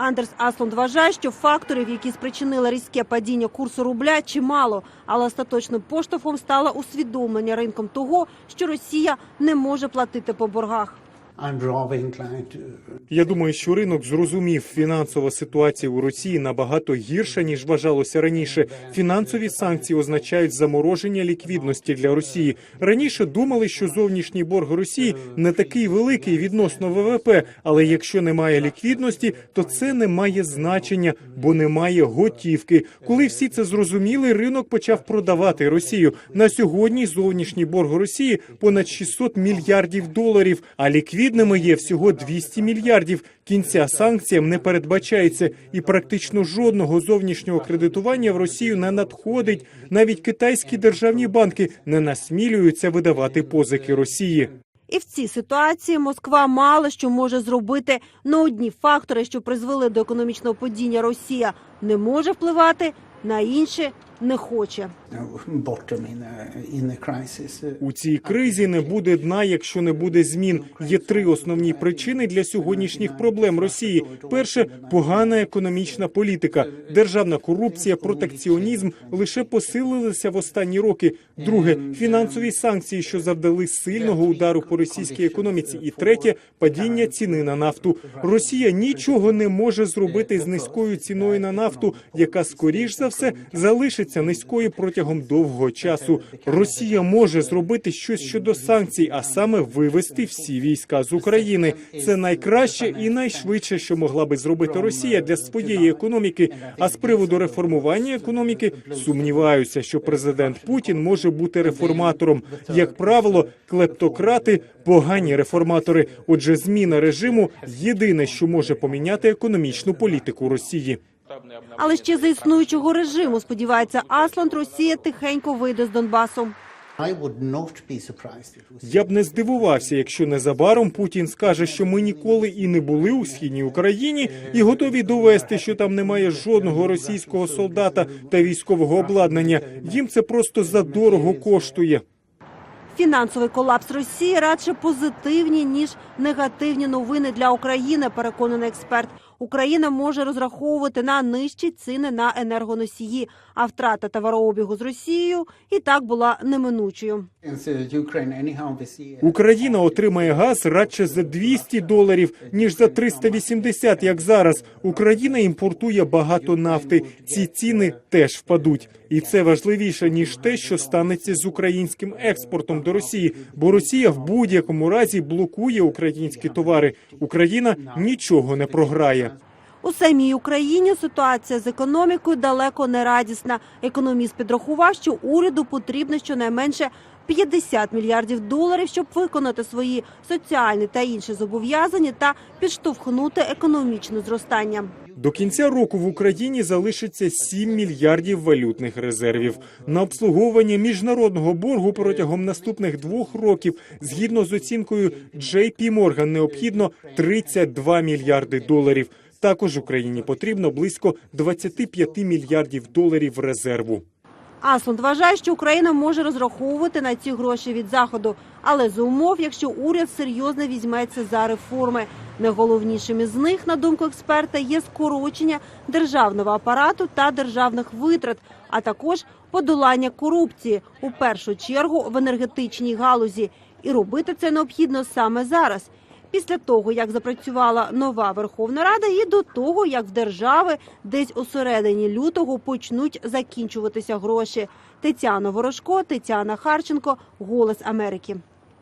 Андерс Аслунд вважає, що факторів, які спричинили різке падіння курсу рубля, чимало, але остаточним поштовхом стало усвідомлення ринком того, що Росія не може платити по боргах. Я думаю, що ринок зрозумів, фінансова ситуація у Росії набагато гірша ніж вважалося раніше. Фінансові санкції означають замороження ліквідності для Росії. Раніше думали, що зовнішній борг Росії не такий великий відносно ВВП, але якщо немає ліквідності, то це не має значення, бо немає готівки. Коли всі це зрозуміли, ринок почав продавати Росію. На сьогодні зовнішній борг Росії понад 600 мільярдів доларів, а ліквідними є всього 200 мільярдів. Кінця санкціям не передбачається, і практично жодного зовнішнього кредитування в Росію не надходить. Навіть китайські державні банки не насмілюються видавати позики Росії. І в цій ситуації Москва мало що може зробити. На одні фактори, що призвели до економічного падіння Росія, не може впливати, на інші не хоче. У цій кризі не буде дна, якщо не буде змін. Є три основні причини для сьогоднішніх проблем Росії. Перше погана економічна політика, державна корупція, протекціонізм лише посилилися в останні роки. Друге фінансові санкції, що завдали сильного удару по російській економіці. І третє падіння ціни на нафту. Росія нічого не може зробити з низькою ціною на нафту, яка скоріш за все залишиться низькою протягом довгого часу. Росія може зробити щось щодо санкцій, а саме вивести всі війська з України. Це найкраще і найшвидше, що могла би зробити Росія для своєї економіки. А з приводу реформування економіки сумніваюся, що президент Путін може бути реформатором. Як правило, клептократи погані реформатори. Отже, зміна режиму єдине, що може поміняти економічну політику Росії. Але ще за існуючого режиму, сподівається Асланд, Росія тихенько вийде з Донбасу. Я б не здивувався, якщо незабаром Путін скаже, що ми ніколи і не були у східній Україні і готові довести, що там немає жодного російського солдата та військового обладнання. Їм це просто задорого коштує. Фінансовий колапс Росії радше позитивні ніж негативні новини для України. Переконаний експерт. Україна може розраховувати на нижчі ціни на енергоносії, а втрата товарообігу з Росією і так була неминучою. Україна отримає газ радше за 200 доларів, ніж за 380, як зараз. Україна імпортує багато нафти. Ці ціни теж впадуть. І це важливіше, ніж те, що станеться з українським експортом до Росії. Бо Росія в будь-якому разі блокує українські товари. Україна нічого не програє. У самій Україні ситуація з економікою далеко не радісна. Економіст підрахував, що уряду потрібно щонайменше 50 мільярдів доларів, щоб виконати свої соціальні та інші зобов'язання та підштовхнути економічне зростання. До кінця року в Україні залишиться 7 мільярдів валютних резервів на обслуговування міжнародного боргу протягом наступних двох років. Згідно з оцінкою JP Morgan, необхідно 32 мільярди доларів. Також Україні потрібно близько 25 мільярдів доларів резерву. Асланд вважає, що Україна може розраховувати на ці гроші від заходу, але за умов, якщо уряд серйозно візьметься за реформи. Найголовнішим із них, на думку експерта, є скорочення державного апарату та державних витрат, а також подолання корупції у першу чергу в енергетичній галузі. І робити це необхідно саме зараз. Після того, як запрацювала нова Верховна Рада, і до того, як в держави десь у середині лютого почнуть закінчуватися гроші. Тетяна Ворожко, Тетяна Харченко, Голос Америки.